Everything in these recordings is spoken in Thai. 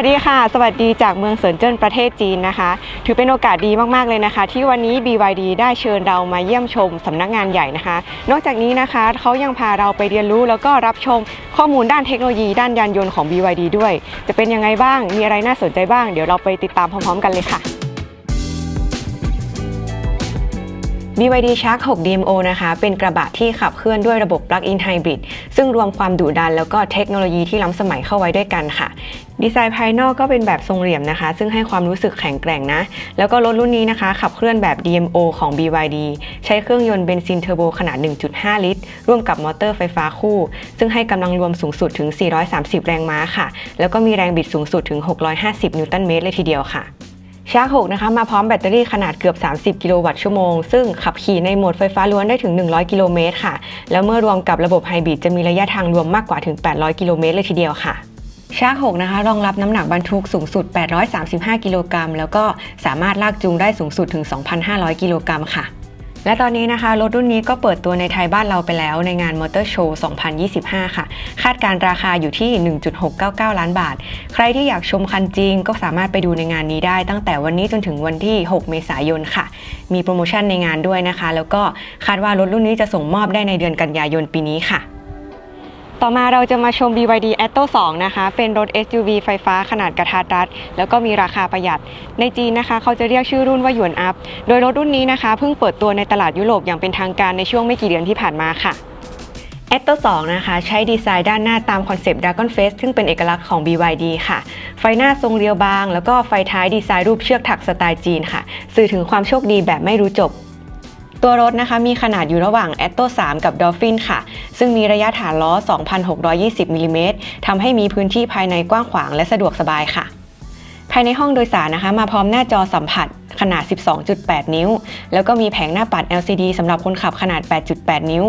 วัสดีค่ะ สวัสดีจากเมืองเซินเจิ้นประเทศจีนนะคะ ถือเป็นโอกาสดีมาก ๆ เลยนะคะ ที่วันนี้ BYD ได้เชิญเรามาเยี่ยมชมสำนักงานใหญ่นะคะ นอกจากนี้นะคะเขายังพาเราไปเรียนรู้แล้วก็รับชมข้อมูลด้านเทคโนโลยีด้านยานยนต์ของ BYD ด้วย จะเป็นยังไงบ้าง มีอะไรน่าสนใจบ้าง เดี๋ยวเราไปติดตามพร้อม ๆ กันเลยค่ะ BYD Shark 6 DMO นะคะ เป็นกระบะที่ขับเคลื่อนด้วยระบบ Plug-in Hybrid ซึ่งรวมความดุดันแล้วก็เทคโนโลยีที่ล้ำสมัยเข้าไว้ด้วยกันค่ะ ดีไซน์ภายนอกก็เป็นแบบทรงเหลี่ยมนะคะ ซึ่งให้ความรู้สึกแข็งแกร่งนะ แล้วก็รถรุ่นนี้นะคะ ขับเคลื่อนแบบ DMO ของ BYD ใช้เครื่องยนต์เบนซินเทอร์โบขนาด 1.5 ลิตร ร่วมกับมอเตอร์ไฟฟ้าคู่ ซึ่งให้กำลังรวมสูงสุดถึง 430 แรงม้าค่ะ แล้วก็มีแรงบิดสูงสุดถึง 650 นิวตันเมตรเลยทีเดียวค่ะ ชาร์ก6นะคะมาพร้อมแบตเตอรี่ขนาดเกือบ 30 กิโลวัตต์ชั่วโมง ซึ่งขับขี่ในโหมดไฟฟ้าล้วนได้ถึง 100 กิโลเมตรค่ะ แล้วเมื่อรวมกับระบบไฮบริดจะมีระยะทางรวมมากกว่าถึง 800 กิโลเมตรเลยทีเดียวค่ะชาร์ก6นะคะรองรับน้ำหนักบรรทุกสูงสุด 835 กิโลกรัม แล้วก็สามารถลากจูงได้สูงสุดถึง 2,500 กิโลกรัมค่ะ และตอนนี้นะคะ รถรุ่นนี้ก็เปิดตัวในไทยบ้านเราไปแล้วในงานมอเตอร์โชว์ 2025 ค่ะ คาดการราคาอยู่ที่ 1.699 ล้านบาท ใครที่อยากชมคันจริงก็สามารถไปดูในงานนี้ได้ ตั้งแต่วันนี้จนถึงวันที่ 6 เมษายนค่ะ มีโปรโมชั่นในงานด้วยนะคะ แล้วก็คาดว่ารถรุ่นนี้จะส่งมอบได้ในเดือนกันยายนปีนี้ค่ะ ต่อมาเราจะมาชม BYD Atto 2 นะคะ เป็นรถ SUV ไฟฟ้าขนาดกระทัดรัด แล้วก็มีราคาประหยัด ในจีนนะคะ เขาจะเรียกชื่อรุ่นว่าหยวนอัพ โดยรถรุ่นนี้นะคะ เพิ่งเปิดตัวในตลาดยุโรปอย่างเป็นทางการในช่วงไม่กี่เดือนที่ผ่านมาค่ะ Atto 2 นะคะ ใช้ดีไซน์ด้านหน้าตามคอนเซปต์ Dragon Face ซึ่งเป็นเอกลักษณ์ของ BYD ค่ะ ไฟหน้าทรงเรียวบาง แล้วก็ไฟท้ายดีไซน์รูปเชือกถักสไตล์จีนค่ะ สื่อถึงความโชคดีแบบไม่รู้จบ ตัวรถนะคะมีขนาดอยู่ระหว่าง Atto 3 กับ Dolphin ค่ะ ซึ่งมีระยะฐานล้อ 2,620มิลลิเมตรทำให้มีพื้นที่ภายในกว้างขวางและสะดวกสบายค่ะ ภายในห้องโดยสารนะคะ มาพร้อมหน้าจอสัมผัสขนาด 12.8 นิ้ว แล้วก็มีแผงหน้าปัด LCD สำหรับคนขับขนาด 8.8 นิ้ว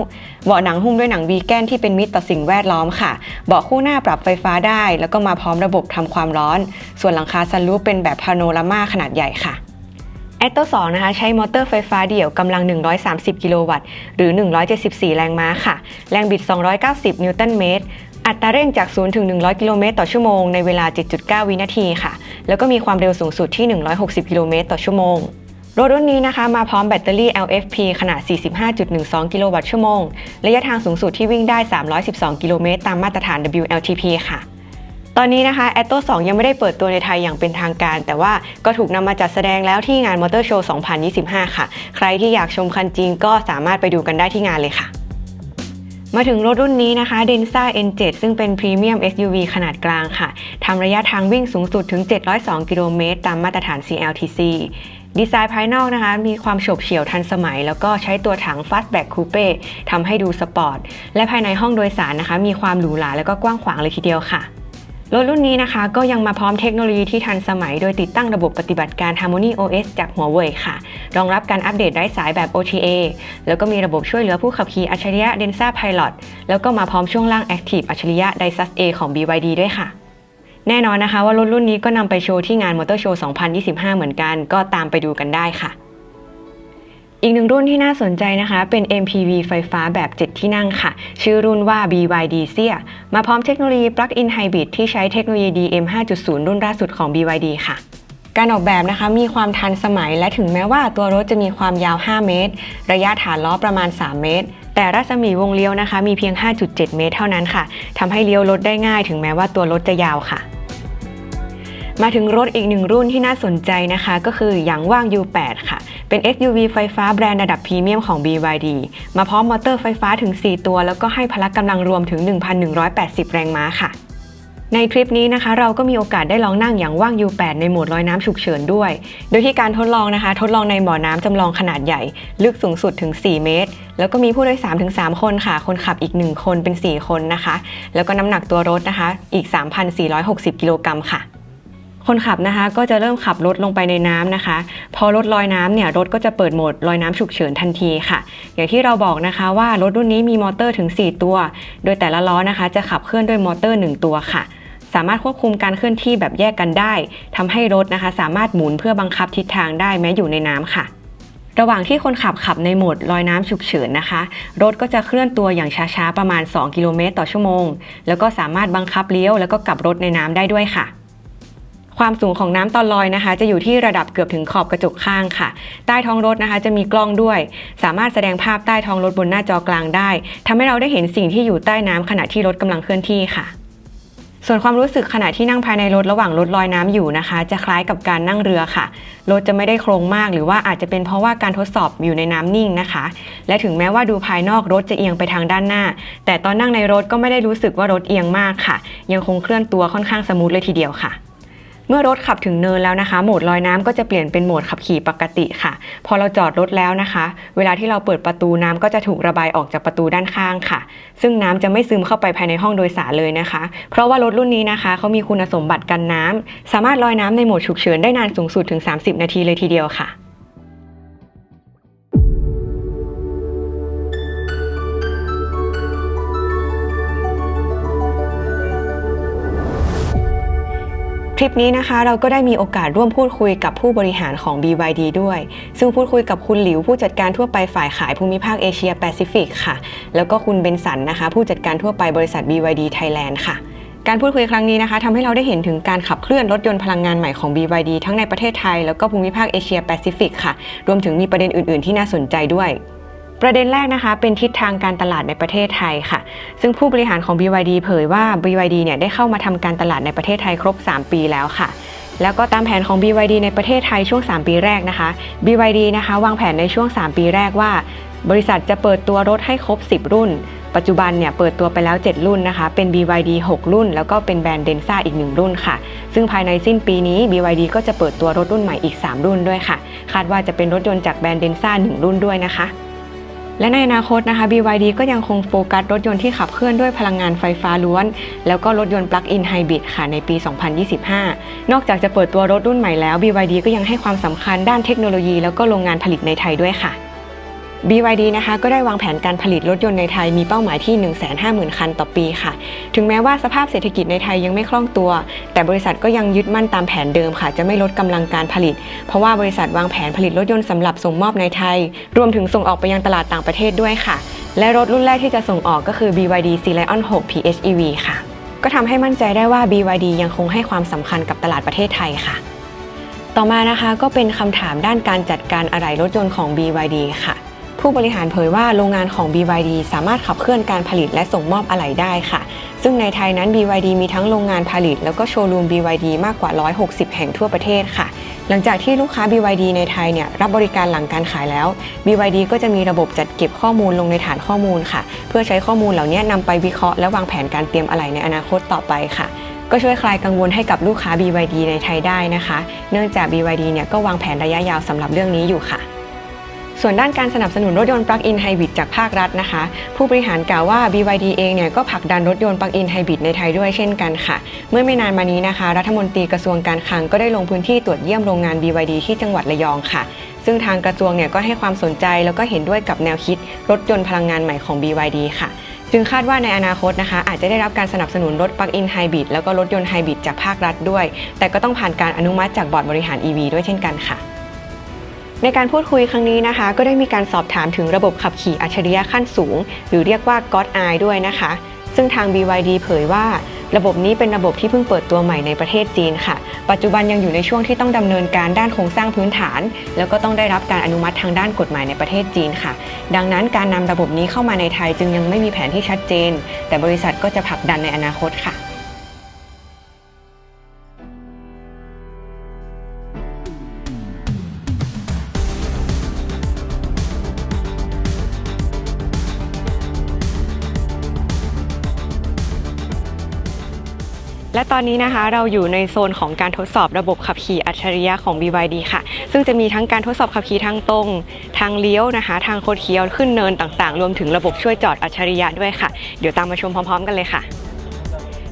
เบาะหนังหุ้มด้วยหนังวีแกนที่เป็นมิตรต่อสิ่งแวดล้อมค่ะ เบาะคู่หน้าปรับไฟฟ้าได้ แล้วก็มาพร้อมระบบทำความร้อน ส่วนหลังคาซันรูฟเป็นแบบพาโนรามาขนาดใหญ่ค่ะ แอตโต2นะคะใช้มอเตอร์ไฟฟ้าเดี่ยวกำลัง 130 กิโลวัตต์ หรือ 174 แรงม้าค่ะ แรงบิด 290 นิวตันเมตร อัตราเร่งจาก 0 ถึง 100 กิโลเมตรต่อชั่วโมงในเวลา 7.9 วินาทีค่ะ แล้วก็มีความเร็วสูงสุดที่ 160 กิโลเมตรต่อชั่วโมง รถรุ่นนี้นะคะมาพร้อมแบตเตอรี่ LFP ขนาด 45.12 กิโลวัตต์ชั่วโมง ระยะทางสูงสุดที่วิ่งได้ 312 กิโลเมตรตามมาตรฐาน WLTP ค่ะ ตอนนี้นะคะ Atto 2 ยังไม่ได้เปิดตัวในไทยอย่างเป็นทางการ แต่ว่าก็ถูกนำมาจัดแสดงแล้วที่งานมอเตอร์โชว์ 2025 ค่ะ ใครที่อยากชมคันจริงก็สามารถไปดูกันได้ที่งานเลยค่ะมาถึงรถรุ่นนี้นะคะ Denza N7 ซึ่งเป็นพรีเมียม SUV ขนาดกลางค่ะ ทำระยะทางวิ่งสูงสุดถึง 702 กิโลเมตร ตามมาตรฐาน CLTC ดีไซน์ภายนอกนะคะ มีความโฉบเฉี่ยวทันสมัย แล้วก็ใช้ตัวถัง Fastback Coupe ทำให้ดูสปอร์ต และภายในห้องโดยสารนะคะ มีความหรูหราและก็กว้างขวางเลยทีเดียวค่ะ รถรุ่นนี้นะคะก็ยังมาพร้อมเทคโนโลยีที่ทันสมัย โดยติดตั้งระบบปฏิบัติการ Harmony OS จากหัวเว่ยค่ะ รองรับการอัปเดตไร้สายแบบ OTA แล้วก็มีระบบช่วยเหลือผู้ขับขี่อัจฉริยะ Densa Pilot แล้วก็มาพร้อมช่วงล่าง Active อัจฉริยะ d i s u s A ของ BYD ด้วยค่ะ แน่นอนนะคะว่ารถรุ่นนี้ก็นำไปโชว์ที่งานมอเตอร์โชว์ 2025 เหมือนกัน ก็ตามไปดูกันได้ค่ะ อีกหนึ่งรุ่นที่น่าสนใจนะคะ เป็น MPV ไฟฟ้าแบบ 7 ที่นั่งค่ะ ชื่อรุ่นว่า BYD Sia มาพร้อมเทคโนโลยี Plug-in Hybrid ที่ใช้เทคโนโลยี DM 5.0 รุ่นล่าสุดของ BYD ค่ะการออกแบบนะคะมีความทันสมัยและถึงแม้ว่าตัวรถจะมีความยาว 5 เมตร ระยะฐานล้อประมาณ 3 เมตร แต่รัศมีวงเลี้ยวนะคะ มีเพียง 5.7 เมตร เท่านั้นค่ะทำให้เลี้ยวรถได้ง่าย ถึงแม้ว่าตัวรถจะยาวค่ะ มาถึงรถอีกหนึ่งรุ่นที่น่าสนใจนะคะ ก็คืออย่างว่าง U8 ค่ะ เป็น SUV ไฟฟ้าแบรนด์ระดับพรีเมียมของ BYD มาพร้อมมอเตอร์ไฟฟ้าถึง 4 ตัว แล้วก็ให้พละกำลังรวมถึง 1,180 แรงม้าค่ะในทริปนี้นะคะเราก็มีโอกาสได้ลองนั่งอย่างว่าง U8 ในโหมดลอยน้ำฉุกเฉินด้วย โดยที่การทดลองนะคะ ทดลองในบ่อน้ำจำลองขนาดใหญ่ ลึกสูงสุดถึง 4 เมตร แล้วก็มีผู้โดยสารถึง 3 คนค่ะ คนขับอีก 1 คนเป็น 4 คนนะคะ แล้วก็น้ำหนักตัวรถนะคะ อีก 3,460 กิโลกรัมค่ะ คนขับนะคะก็จะเริ่มขับรถลงไปในน้ำนะคะ พอรถลอยน้ำเนี่ยรถก็จะเปิดโหมดลอยน้ำฉุกเฉินทันทีค่ะ อย่างที่เราบอกนะคะว่ารถรุ่นนี้มีมอเตอร์ถึง 4 ตัว โดยแต่ละล้อนะคะ จะขับเคลื่อนด้วยมอเตอร์ 1 ตัวค่ะสามารถควบคุมการเคลื่อนที่แบบแยกกันได้ทำให้รถนะคะ สามารถหมุนเพื่อบังคับทิศทางได้แม้อยู่ในน้ำค่ะ ระหว่างที่คนขับขับในโหมดลอยน้ำฉุกเฉินนะคะ รถก็จะเคลื่อนตัวอย่างช้าๆ ประมาณ 2 กิโลเมตรต่อชั่วโมง แล้วก็สามารถบังคับเลี้ยวแล้วก็กลับรถในน้ำได้ด้วยค่ะ ความสูงของน้ำตอนลอยนะคะ จะอยู่ที่ระดับเกือบถึงขอบกระจกข้างค่ะ ใต้ท้องรถนะคะ จะมีกล้องด้วย สามารถแสดงภาพใต้ท้องรถบนหน้าจอกลางได้ทำให้เราได้เห็นสิ่งที่อยู่ใต้น้ำขณะที่รถกำลังเคลื่อนที่ค่ะ ส่วนความรู้สึกขณะที่นั่งภายในรถระหว่างรถลอยน้ำอยู่นะคะ จะคล้ายกับการนั่งเรือค่ะ รถจะไม่ได้โครงมาก หรือว่าอาจจะเป็นเพราะว่าการทดสอบอยู่ในน้ำนิ่งนะคะ และถึงแม้ว่าดูภายนอกรถจะเอียงไปทางด้านหน้า แต่ตอนนั่งในรถก็ไม่ได้รู้สึกว่ารถเอียงมากค่ะ ยังคงเคลื่อนตัวค่อนข้างสมูทเลยทีเดียวค่ะ เมื่อรถขับถึงเนินแล้วนะคะ โหมดลอยน้ำก็จะเปลี่ยนเป็นโหมดขับขี่ปกติค่ะ พอเราจอดรถแล้วนะคะ เวลาที่เราเปิดประตูน้ำก็จะถูกระบายออกจากประตูด้านข้างค่ะ ซึ่งน้ำจะไม่ซึมเข้าไปภายในห้องโดยสารเลยนะคะ เพราะว่ารถรุ่นนี้นะคะเขามีคุณสมบัติกันน้ำสามารถลอยน้ำในโหมดฉุกเฉินได้นานสูงสุดถึง 30 นาทีเลยทีเดียวค่ะ ทริปนี้นะคะเราก็ได้มีโอกาสร่วมพูดคุยกับผู้บริหารของ BYD ด้วย ซึ่งพูดคุยกับคุณหลิว ผู้จัดการทั่วไปฝ่ายขายภูมิภาคเอเชียแปซิฟิกค่ะ แล้วก็คุณเบนสันนะคะ ผู้จัดการทั่วไปบริษัท BYD Thailand ค่ะการพูดคุยครั้งนี้นะคะทำให้เราได้เห็นถึงการขับเคลื่อนรถยนต์พลังงานใหม่ของ BYD ทั้งในประเทศไทย แล้วก็ภูมิภาคเอเชียแปซิฟิกค่ะ รวมถึงมีประเด็นอื่น ๆ ที่น่าสนใจด้วย ประเด็นแรกนะคะ เป็นทิศทางการตลาดในประเทศไทยค่ะ ซึ่งผู้บริหารของ BYD เผยว่า BYD เนี่ยได้เข้ามาทำการตลาดในประเทศไทยครบ 3 ปีแล้วค่ะแล้วก็ตามแผนของ BYD ในประเทศไทยช่วง 3 ปีแรกนะคะ BYD นะคะวางแผนในช่วง 3 ปีแรกว่า บริษัทจะเปิดตัวรถให้ครบ 10 รุ่น ปัจจุบันเนี่ยเปิดตัวไปแล้ว 7 รุ่นนะคะ เป็น BYD 6 รุ่น แล้วก็เป็นแบรนด์เดนซ่าอีก 1 รุ่นค่ะ ซึ่งภายในสิ้นปีนี้ BYD ก็จะเปิดตัวรถรุ่นใหม่อีก 3 รุ่นด้วยค่ะ คาดว่าจะเป็นรถยนต์จากแบรนด์เดนซ่า1รุ่นด้วยนะคะ และในอนาคตนะคะ BYD ก็ยังคงโฟกัสรถยนต์ที่ขับเคลื่อนด้วยพลังงานไฟฟ้าล้วน แล้วก็รถยนต์ปลั๊กอินไฮบริดค่ะในปี 2025 นอกจากจะเปิดตัวรถรุ่นใหม่แล้ว BYD ก็ยังให้ความสำคัญด้านเทคโนโลยี แล้วก็โรงงานผลิตในไทยด้วยค่ะ BYD นะคะก็ได้วางแผนการผลิตรถยนต์ในไทยมีเป้าหมายที่ 150,000 คันต่อปีค่ะ ถึงแม้ว่าสภาพเศรษฐกิจในไทยยังไม่คล่องตัว แต่บริษัทก็ยังยึดมั่นตามแผนเดิมค่ะ จะไม่ลดกำลังการผลิต เพราะว่าบริษัทวางแผนผลิตรถยนต์สำหรับส่งมอบในไทย รวมถึงส่งออกไปยังตลาดต่างประเทศด้วยค่ะ และรถรุ่นแรกที่จะส่งออกก็คือ BYD Sea Lion 6 PHEV ค่ะ ก็ทำให้มั่นใจได้ว่า BYD ยังคงให้ความสำคัญกับตลาดประเทศไทยค่ะต่อมานะคะก็เป็นคำถามด้านการจัดการอะไหล่รถยนต์ของ BYD ค่ะ ผู้บริหารเผยว่าโรงงานของ BYD สามารถขับเคลื่อนการผลิตและส่งมอบอะไหล่ได้ค่ะ ซึ่งในไทยนั้น BYD มีทั้งโรงงานผลิต แล้วก็โชว์รูม BYD มากกว่า 160 แห่งทั่วประเทศค่ะ หลังจากที่ลูกค้า BYD ในไทยเนี่ยรับบริการหลังการขายแล้ว BYD ก็จะมีระบบจัดเก็บข้อมูลลงในฐานข้อมูลค่ะ เพื่อใช้ข้อมูลเหล่านี้นำไปวิเคราะห์และวางแผนการเตรียมอะไหล่ในอนาคตต่อไปค่ะก็ช่วยคลายกังวลให้กับลูกค้า BYD ในไทยได้นะคะ เนื่องจาก BYD เนี่ยก็วางแผนระยะยาวสำหรับเรื่องนี้อยู่ค่ะ ส่วนด้านการสนับสนุนรถยนต์ปลั๊กอินไฮบริดจากภาครัฐนะคะ ผู้บริหารกล่าวว่า BYD เองเนี่ยก็ผลักดันรถยนต์ปลั๊กอินไฮบริดในไทยด้วยเช่นกันค่ะ เมื่อไม่นานมานี้นะคะ รัฐมนตรีกระทรวงการคลังก็ได้ลงพื้นที่ตรวจเยี่ยมโรงงาน BYD ที่จังหวัดระยองค่ะ ซึ่งทางกระทรวงเนี่ยก็ให้ความสนใจแล้วก็เห็นด้วยกับแนวคิดรถยนต์พลังงานใหม่ของ BYD ค่ะจึงคาดว่าในอนาคตนะคะ อาจจะได้รับการสนับสนุนรถปลั๊กอินไฮบริดแล้วก็รถยนต์ไฮบริดจากภาครัฐด้วย แต่ก็ต้องผ่านการอนุมัติจากบอร์ดบริหาร EV ด้วยเช่นกันค่ะ ในการพูดคุยครั้งนี้นะคะ ก็ได้มีการสอบถามถึงระบบขับขี่อัจฉริยะขั้นสูง หรือเรียกว่า God Eye ด้วยนะคะ ซึ่งทาง BYD เผยว่า ระบบนี้เป็นระบบที่เพิ่งเปิดตัวใหม่ในประเทศจีนค่ะ ปัจจุบันยังอยู่ในช่วงที่ต้องดำเนินการด้านโครงสร้างพื้นฐาน แล้วก็ต้องได้รับการอนุมัติทางด้านกฎหมายในประเทศจีนค่ะ ดังนั้นการนำระบบนี้เข้ามาในไทยจึงยังไม่มีแผนที่ชัดเจน แต่บริษัทก็จะผลักดันในอนาคตค่ะ และตอนนี้นะคะเราอยู่ในโซนของการทดสอบระบบขับขี่อัจฉริยะของ BYD ค่ะ ซึ่งจะมีทั้งการทดสอบขับขี่ทางตรง ทางเลี้ยวนะคะ ทางโคดเคี้ยวขึ้นเนินต่างๆ รวมถึงระบบช่วยจอดอัจฉริยะด้วยค่ะ เดี๋ยวตามมาชมพร้อม ๆ กันเลยค่ะ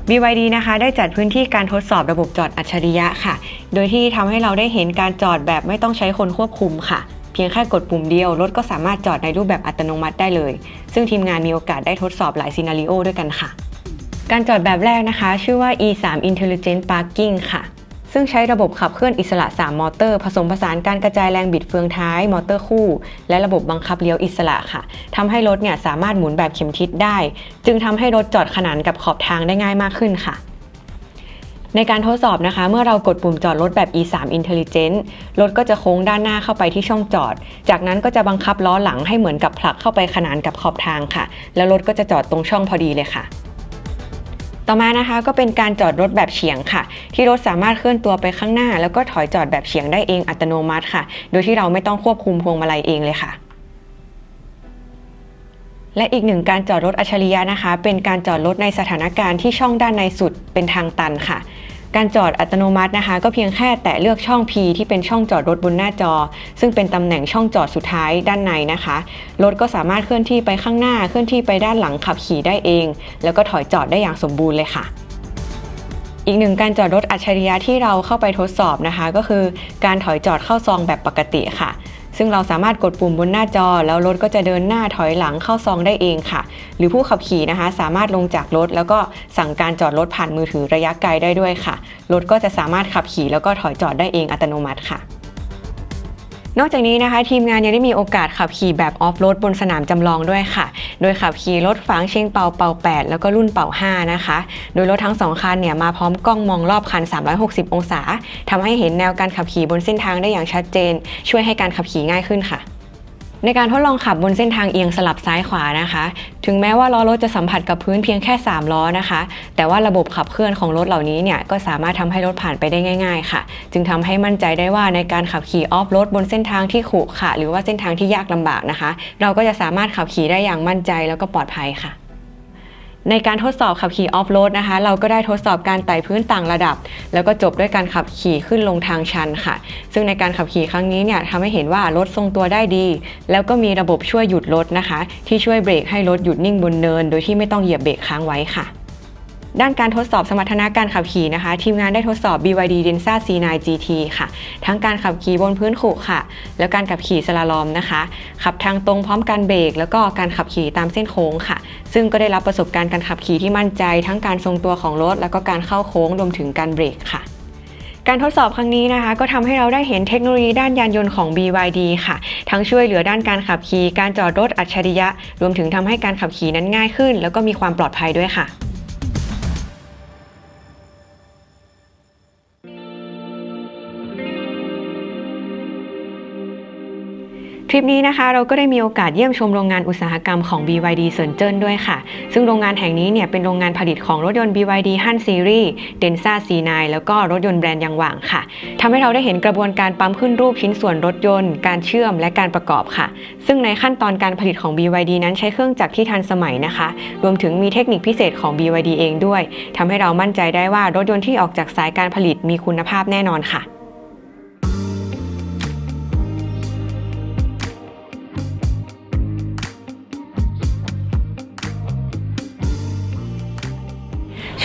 BYD นะคะ ได้จัดพื้นที่การทดสอบระบบจอดอัจฉริยะค่ะ โดยที่ทำให้เราได้เห็นการจอดแบบไม่ต้องใช้คนควบคุมค่ะเพียงแค่กดปุ่มเดียวรถก็สามารถจอดในรูปแบบอัตโนมัติได้เลย ซึ่งทีมงานมีโอกาสได้ทดสอบหลายซีนารีโอด้วยกันค่ะ การจอดแบบแรกนะคะ ชื่อว่า E3 Intelligent Parking ค่ะ ซึ่งใช้ระบบขับเคลื่อนอิสระ 3 มอเตอร์ ผสมผสานการกระจายแรงบิดเฟืองท้าย มอเตอร์คู่ และระบบบังคับเลี้ยวอิสระค่ะทำให้รถเนี่ยสามารถหมุนแบบเข็มทิศได้ จึงทำให้รถจอดขนานกับขอบทางได้ง่ายมากขึ้นค่ะในการทดสอบนะคะ เมื่อเรากดปุ่มจอดรถแบบ E3 Intelligent รถก็จะโค้งด้านหน้าเข้าไปที่ช่องจอด จากนั้นก็จะบังคับล้อหลังให้เหมือนกับผลักเข้าไปขนานกับขอบทางค่ะ แล้วรถก็จะจอดตรงช่องพอดีเลยค่ะ ต่อมานะคะก็เป็นการจอดรถแบบเฉียงค่ะ ที่รถสามารถเคลื่อนตัวไปข้างหน้า แล้วก็ถอยจอดแบบเฉียงได้เองอัตโนมัติค่ะ โดยที่เราไม่ต้องควบคุมพวงมาลัยเองเลยค่ะและอีกหนึ่งการจอดรถอัจฉริยะนะคะ เป็นการจอดรถในสถานการณ์ที่ช่องด้านในสุดเป็นทางตันค่ะ การจอดอัตโนมัตินะคะ ก็เพียงแค่แตะเลือกช่อง P ที่เป็นช่องจอดรถบนหน้าจอ ซึ่งเป็นตำแหน่งช่องจอดสุดท้ายด้านในนะคะรถก็สามารถเคลื่อนที่ไปข้างหน้าเคลื่อนที่ไปด้านหลังขับขี่ได้เอง แล้วก็ถอยจอดได้อย่างสมบูรณ์เลยค่ะอีกหนึ่งการจอดรถอัจฉริยะที่เราเข้าไปทดสอบนะคะ ก็คือการถอยจอดเข้าซองแบบปกติค่ะ ซึ่งเราสามารถกดปุ่มบนหน้าจอ แล้วรถก็จะเดินหน้าถอยหลังเข้าซองได้เองค่ะ หรือผู้ขับขี่นะคะ สามารถลงจากรถ แล้วก็สั่งการจอดรถผ่านมือถือระยะไกลได้ด้วยค่ะ รถก็จะสามารถขับขี่แล้วก็ถอยจอดได้เองอัตโนมัติค่ะ นอกจากนี้นะคะ ทีมงานยังได้มีโอกาสขับขี่แบบออฟโรดบนสนามจำลองด้วยค่ะ โดยขับขี่รถฝางเชงเปาเปา 8 แล้วก็รุ่นเปา 5 นะคะ โดยรถทั้ง 2 คันเนี่ยมาพร้อมกล้องมองรอบคัน 360 องศาทำให้เห็นแนวการขับขี่บนเส้นทางได้อย่างชัดเจน ช่วยให้การขับขี่ง่ายขึ้นค่ะ ในการทดลองขับบนเส้นทางเอียงสลับซ้ายขวานะคะ ถึงแม้ว่าล้อรถจะสัมผัสกับพื้นเพียงแค่ 3 ล้อนะคะ แต่ว่าระบบขับเคลื่อนของรถเหล่านี้เนี่ยก็สามารถทำให้รถผ่านไปได้ง่าย ๆ ค่ะ จึงทำให้มั่นใจได้ว่าในการขับขี่ออฟรถบนเส้นทางที่ขรุขระหรือว่าเส้นทางที่ยากลำบากนะคะ เราก็จะสามารถขับขี่ได้อย่างมั่นใจแล้วก็ปลอดภัยค่ะ ในการทดสอบขับขี่ออฟโรดนะคะ เราก็ได้ทดสอบการไต่พื้นต่างระดับ แล้วก็จบด้วยการขับขี่ขึ้นลงทางชันค่ะ ซึ่งในการขับขี่ครั้งนี้เนี่ยทำให้เห็นว่ารถทรงตัวได้ดี แล้วก็มีระบบช่วยหยุดรถนะคะ ที่ช่วยเบรกให้รถหยุดนิ่งบนเนิน โดยที่ไม่ต้องเหยียบเบรกค้างไว้ค่ะ ด้านการทดสอบสมรรถนะการขับขี่นะคะ ทีมงานได้ทดสอบ BYD Denza C9 GT ค่ะ ทั้งการขับขี่บนพื้นขรุขระแล้วการขับขี่สลาลอมนะคะ ขับทางตรงพร้อมการเบรกแล้วก็การขับขี่ตามเส้นโค้งค่ะ ซึ่งก็ได้รับประสบการณ์การขับขี่ที่มั่นใจ ทั้งการทรงตัวของรถ แล้วก็การเข้าโค้งรวมถึงการเบรกค่ะการทดสอบครั้งนี้นะคะ ก็ทำให้เราได้เห็นเทคโนโลยีด้านยานยนต์ของ BYD ค่ะ ทั้งช่วยเหลือด้านการขับขี่ การจอดรถอัจฉริยะ รวมถึงทำให้การขับขี่นั้นง่ายขึ้น แล้วก็มีความปลอดภัยด้วยค่ะ ทริปนี้นะคะเราก็ได้มีโอกาสเยี่ยมชมโรงงานอุตสาหกรรมของ BYD เซินเจิ้นด้วยค่ะ ซึ่งโรงงานแห่งนี้เนี่ยเป็นโรงงานผลิตของรถยนต์ BYD Han Series Denza C9 แล้วก็รถยนต์แบรนด์ยางหว่างค่ะทำให้เราได้เห็นกระบวนการปั๊มขึ้นรูปชิ้นส่วนรถยนต์ การเชื่อมและการประกอบค่ะ ซึ่งในขั้นตอนการผลิตของ BYD นั้นใช้เครื่องจักรที่ทันสมัยนะคะ รวมถึงมีเทคนิคพิเศษของ BYD เองด้วยทำให้เรามั่นใจได้ว่ารถยนต์ที่ออกจากสายการผลิตมีคุณภาพแน่นอนค่ะ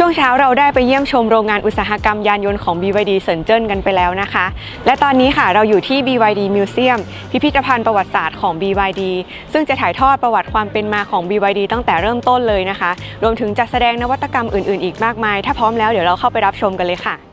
ช่วงเช้าเราได้ไปเยี่ยมชมโรงงานอุตสาหกรรมยานยนต์ของ BYD เซินเจิ้นกันไปแล้วนะคะ และตอนนี้ค่ะเราอยู่ที่ BYD Museum พิพิธภัณฑ์ประวัติศาสตร์ของ BYD ซึ่งจะถ่ายทอดประวัติความเป็นมาของ BYD ตั้งแต่เริ่มต้นเลยนะคะ รวมถึงจัดแสดงนวัตกรรมอื่นๆ อีกมากมาย ถ้าพร้อมแล้วเดี๋ยวเราเข้าไปรับชมกันเลยค่ะ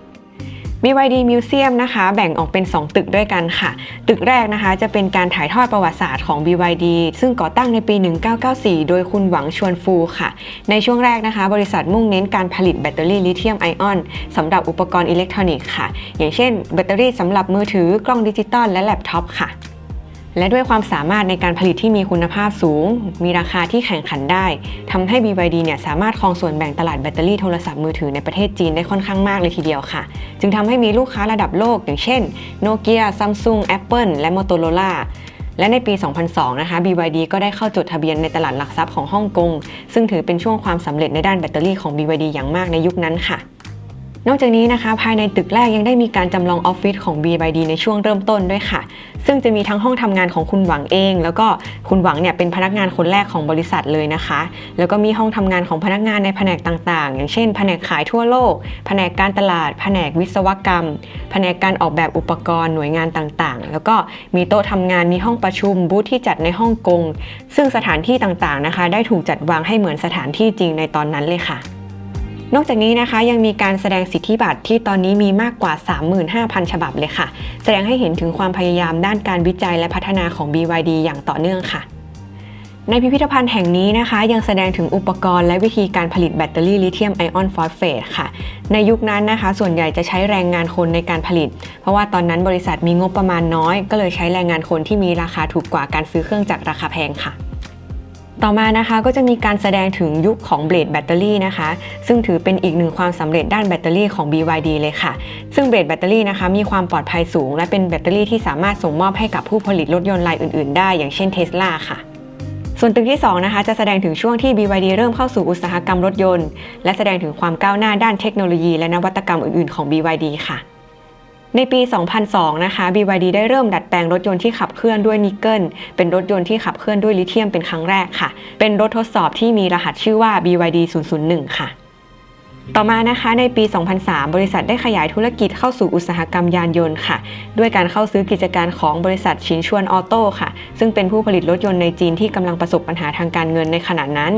BYD Museum นะคะ แบ่งออกเป็น 2 ตึกด้วยกันค่ะ ตึกแรกนะคะจะเป็นการถ่ายทอดประวัติศาสตร์ของ BYD ซึ่งก่อตั้งในปี 1994 โดยคุณหวังชวนฟูค่ะ ในช่วงแรกนะคะ บริษัทมุ่งเน้นการผลิตแบตเตอรี่ลิเธียมไอออนสำหรับอุปกรณ์อิเล็กทรอนิกส์ค่ะ อย่างเช่น แบตเตอรี่สำหรับมือถือกล้องดิจิตอลและแล็ปท็อปค่ะ และด้วยความสามารถในการผลิตที่มีคุณภาพสูง มีราคาที่แข่งขันได้ทำให้ BYD เนี่ยสามารถครองส่วนแบ่งตลาดแบตเตอรี่โทรศัพท์มือถือในประเทศจีนได้ค่อนข้างมากเลยทีเดียวค่ะ จึงทำให้มีลูกค้าระดับโลก อย่างเช่น Nokia Samsung Apple และ Motorola และในปี 2002 นะคะ BYD ก็ได้เข้าจดทะเบียนในตลาดหลักทรัพย์ของฮ่องกง ซึ่งถือเป็นช่วงความสำเร็จในด้านแบตเตอรี่ของ BYD อย่างมากในยุคนั้นค่ะ นอกจากนี้นะคะ ภายในตึกแรกยังได้มีการจำลองออฟฟิศของ BYD ในช่วงเริ่มต้นด้วยค่ะ ซึ่งจะมีทั้งห้องทำงานของคุณหวังเอง แล้วก็คุณหวังเนี่ยเป็นพนักงานคนแรกของบริษัทเลยนะคะ แล้วก็มีห้องทำงานของพนักงานในแผนกต่างๆ อย่างเช่น แผนกขายทั่วโลก แผนกการตลาด แผนกวิศวกรรม แผนกการออกแบบอุปกรณ์หน่วยงานต่างๆ แล้วก็มีโต๊ะทำงานมีห้องประชุมบูธที่จัดในฮ่องกงซึ่งสถานที่ต่างๆนะคะ ได้ถูกจัดวางให้เหมือนสถานที่จริงในตอนนั้นเลยค่ะ นอกจากนี้นะคะยังมีการแสดงสิทธิบัตรที่ตอนนี้มีมากกว่า 35,000 ฉบับเลยค่ะ แสดงให้เห็นถึงความพยายามด้านการวิจัยและพัฒนาของ BYD อย่างต่อเนื่องค่ะในพิพิธภัณฑ์แห่งนี้นะคะ ยังแสดงถึงอุปกรณ์และวิธีการผลิตแบตเตอรี่ลิเธียมไอออนฟอสเฟตค่ะ ในยุคนั้นนะคะ ส่วนใหญ่จะใช้แรงงานคนในการผลิต เพราะว่าตอนนั้นบริษัทมีงบประมาณน้อย ก็เลยใช้แรงงานคนที่มีราคาถูกกว่าการซื้อเครื่องจักรราคาแพงค่ะ ต่อมานะคะก็จะมีการแสดงถึงยุคของเบลดแบตเตอรี่นะคะ ซึ่งถือเป็นอีกหนึ่งความสำเร็จด้านแบตเตอรี่ของ BYD เลยค่ะ ซึ่งเบลดแบตเตอรี่นะคะมีความปลอดภัยสูง และเป็นแบตเตอรี่ที่สามารถส่งมอบให้กับผู้ผลิตรถยนต์รายอื่นๆ ได้อย่างเช่นเทสลาค่ะส่วนตึกที่2นะคะจะแสดงถึงช่วงที่ BYD เริ่มเข้าสู่อุตสาหกรรมรถยนต์ และแสดงถึงความก้าวหน้าด้านเทคโนโลยีและนวัตกรรมอื่นๆของ BYD ค่ะ ในปี 2002 นะคะ BYD ได้เริ่มดัดแปลงรถยนต์ที่ขับเคลื่อนด้วยนิกเกิล เป็นรถยนต์ที่ขับเคลื่อนด้วยลิเธียมเป็นครั้งแรกค่ะ เป็นรถทดสอบที่มีรหัสชื่อว่า BYD 001 ค่ะ ต่อมานะคะในปี 2003 บริษัทได้ขยายธุรกิจเข้าสู่อุตสาหกรรมยานยนต์ค่ะ ด้วยการเข้าซื้อกิจการของบริษัทชินชวนออโต้ค่ะ ซึ่งเป็นผู้ผลิตรถยนต์ในจีนที่กำลังประสบปัญหาทางการเงินในขณะนั้น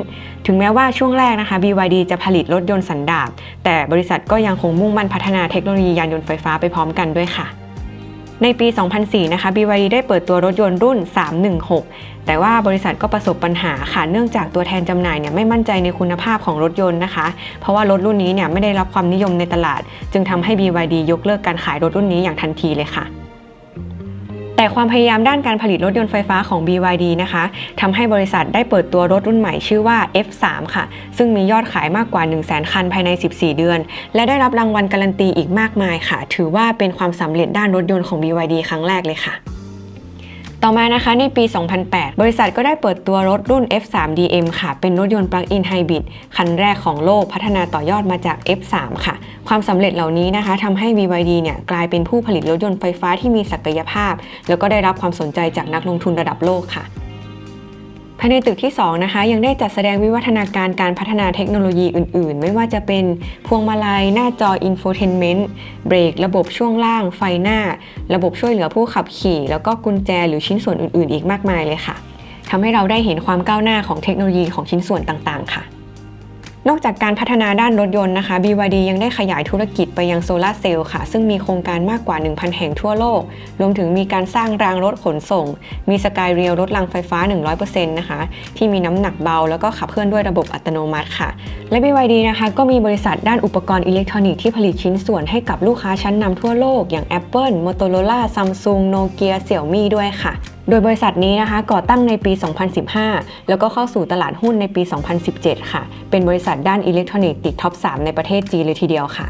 ถึงแม้ว่าช่วงแรกนะคะ BYD จะผลิตรถยนต์สันดาปแต่บริษัทก็ยังคงมุ่งมั่นพัฒนาเทคโนโลยียานยนต์ไฟฟ้าไปพร้อมกันด้วยค่ะ ในปี 2004 นะคะ BYD ได้เปิดตัวรถยนต์รุ่น 316 แต่ว่าบริษัทก็ประสบปัญหาค่ะ เนื่องจากตัวแทนจำหน่ายเนี่ยไม่มั่นใจในคุณภาพของรถยนต์นะคะ เพราะว่ารถรุ่นนี้เนี่ยไม่ได้รับความนิยมในตลาด จึงทำให้ BYD ยกเลิกการขายรถรุ่นนี้อย่างทันทีเลยค่ะ แต่ความพยายามด้านการผลิตรถยนต์ไฟฟ้าของ BYD นะคะทำให้บริษัทได้เปิดตัวรถรุ่นใหม่ชื่อว่า F3 ค่ะ ซึ่งมียอดขายมากกว่า 1 0 0 0 0แคันภายใน 14 เดือน และได้รับรางวัลการันตีอีกมากมายค่ะ ถือว่าเป็นความสำเร็จด้านรถยนต์ของ BYD ครั้งแรกเลยค่ะ ต่อมานะคะในปี 2008 บริษัทก็ได้เปิดตัวรถรุ่น F3DM ค่ะ เป็นรถยนต์ปลั๊กอินไฮบริดคันแรกของโลกพัฒนาต่อยอดมาจาก F3 ค่ะ ความสำเร็จเหล่านี้นะคะทำให้ BYD เนี่ยกลายเป็นผู้ผลิตรถยนต์ไฟฟ้าที่มีศักยภาพ แล้วก็ได้รับความสนใจจากนักลงทุนระดับโลกค่ะ ภายในตึกที่ 2 นะคะ ยังได้จัดแสดงวิวัฒนาการการพัฒนาเทคโนโลยีอื่น ๆ ไม่ว่าจะเป็นพวงมาลัย หน้าจออินโฟเทนเมนต์เบรก ระบบช่วงล่าง ไฟหน้า ระบบช่วยเหลือผู้ขับขี่ แล้วก็กุญแจหรือชิ้นส่วนอื่น ๆ อีกมากมายเลยค่ะทำให้เราได้เห็นความก้าวหน้าของเทคโนโลยีของชิ้นส่วนต่าง ๆ ค่ะ นอกจากการพัฒนาด้านรถยนต์นะคะ BYD ยังได้ขยายธุรกิจไปยังโซลาร์เซลล์ค่ะ ซึ่งมีโครงการมากกว่า 1,000 แห่งทั่วโลก รวมถึงมีการสร้างรางรถขนส่ง มีสกายเรียลรถรางไฟฟ้า 100%นะคะ ที่มีน้ำหนักเบา แล้วก็ขับเคลื่อนด้วยระบบอัตโนมัติค่ะ และ BYD นะคะ ก็มีบริษัทด้านอุปกรณ์อิเล็กทรอนิกส์ที่ผลิตชิ้นส่วนให้กับลูกค้าชั้นนำทั่วโลก อย่าง Apple, Motorola, Samsung, Nokia, Xiaomi ด้วยค่ะโดยบริษัทนี้นะคะก่อตั้งในปี 2015 แล้วก็เข้าสู่ตลาดหุ้นในปี 2017 ค่ะ เป็นบริษัทด้านอิเล็กทรอนิกส์ติดท็อป 3 ในประเทศจีนเลยทีเดียวค่ะ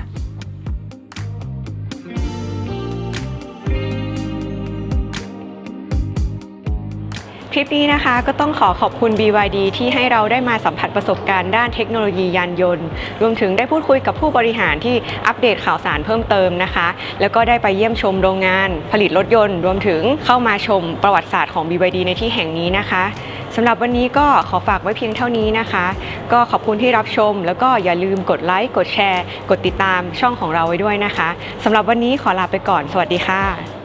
คลิปนี้นะคะก็ต้องขอขอบคุณ BYD ที่ให้เราได้มาสัมผัสประสบการณ์ด้านเทคโนโลยียานยนต์ รวมถึงได้พูดคุยกับผู้บริหารที่อัปเดตข่าวสารเพิ่มเติมนะคะ แล้วก็ได้ไปเยี่ยมชมโรงงาน ผลิตรถยนต์ รวมถึงเข้ามาชมประวัติศาสตร์ของ BYD ในที่แห่งนี้นะคะสำหรับวันนี้ก็ขอฝากไว้เพียงเท่านี้นะคะ ก็ขอบคุณที่รับชม แล้วก็อย่าลืมกดไลค์กดแชร์ กดติดตามช่องของเราไว้ด้วยนะคะสำหรับวันนี้ขอลาไปก่อน สวัสดีค่ะ